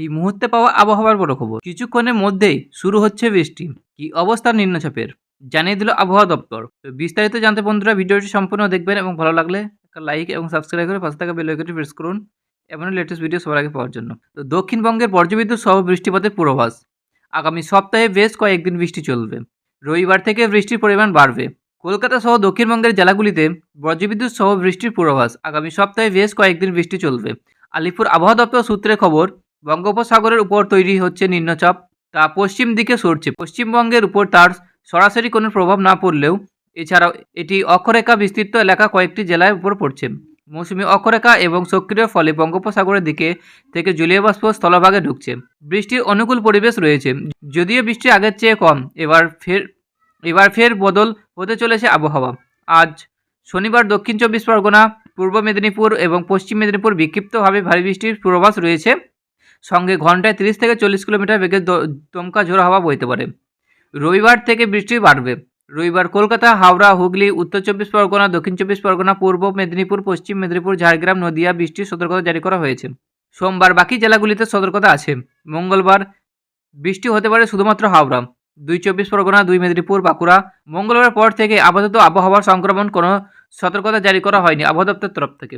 এই মুহূর্তে পাওয়া আবহাওয়ার বড় খবর। কিছুক্ষণের মধ্যেই শুরু হচ্ছে বৃষ্টি। কি অবস্থা নিম্নচাপের? জানিয়ে দিল আবহাওয়া দপ্তর। তো বিস্তারিত জানতে বন্ধুরা ভিডিওটি সম্পূর্ণ দেখবেন এবং ভালো লাগলে একটা লাইক এবং সাবস্ক্রাইব করে পাশে থাকা বেল আইকনটি প্রেস করুন। এমন লেটেস্ট ভিডিও সবার আগে পাওয়ার জন্য। তো দক্ষিণবঙ্গের বর্জ্যবিদ্যুৎ সহ বৃষ্টিপাতের পূর্বাভাস। আগামী সপ্তাহে বেশ কয়েকদিন বৃষ্টি চলবে। রবিবার থেকে বৃষ্টির পরিমাণ বাড়বে। কলকাতা সহ দক্ষিণবঙ্গের জেলাগুলিতে বজ্রবিদ্যুৎ সহ বৃষ্টির পূর্বাভাস। আগামী সপ্তাহে বেশ কয়েকদিন বৃষ্টি চলবে। আলিপুর আবহাওয়া দপ্তর সূত্রে খবর বঙ্গোপসাগরের উপর তৈরি হচ্ছে নিম্নচাপ, তা পশ্চিম দিকে সরছে। পশ্চিমবঙ্গের উপর তার সরাসরি কোনো প্রভাব না পড়লেও এছাড়াও এটি অক্ষরেখা বিস্তৃত এলাকা কয়েকটি জেলার উপর পড়ছে। মৌসুমি অক্ষরেখা এবং সক্রিয় ফলে বঙ্গোপসাগরের দিকে থেকে জলীয় বাষ্প স্থলভাগে ঢুকছে। বৃষ্টির অনুকূল পরিবেশ রয়েছে। যদিও বৃষ্টি আগের চেয়ে কম, এবার ফের এবার ফের বদল হতে চলেছে আবহাওয়া। আজ শনিবার দক্ষিণ চব্বিশ পরগনা, পূর্ব মেদিনীপুর এবং পশ্চিম মেদিনীপুর বিক্ষিপ্তভাবে ভারী বৃষ্টির পূর্বাভাস রয়েছে। সঙ্গে ঘন্টায় তিরিশ থেকে চল্লিশ কিলোমিটার বেগে দমকা ঝোড়ো হাওয়া বইতে পারে। রবিবার থেকে বৃষ্টি বাড়বে। রবিবার কলকাতা, হাওড়া, হুগলি, উত্তর চব্বিশ পরগনা, দক্ষিণ চব্বিশ পরগনা, পূর্ব মেদিনীপুর, পশ্চিম মেদিনীপুর, ঝাড়গ্রাম, নদিয়া বৃষ্টির সতর্কতা জারি করা হয়েছে। সোমবার বাকি জেলাগুলিতে সতর্কতা আছে। মঙ্গলবার বৃষ্টি হতে পারে শুধুমাত্র হাওড়া। দুই চব্বিশ পরগনা, দুই মেদিনীপুর, বাঁকুড়া। মঙ্গলবার পর থেকে আপাতত আবহাওয়ার সংক্রমণ কোনো সতর্কতা জারি করা হয়নি আবহাওয়া দপ্তর তরফ থেকে।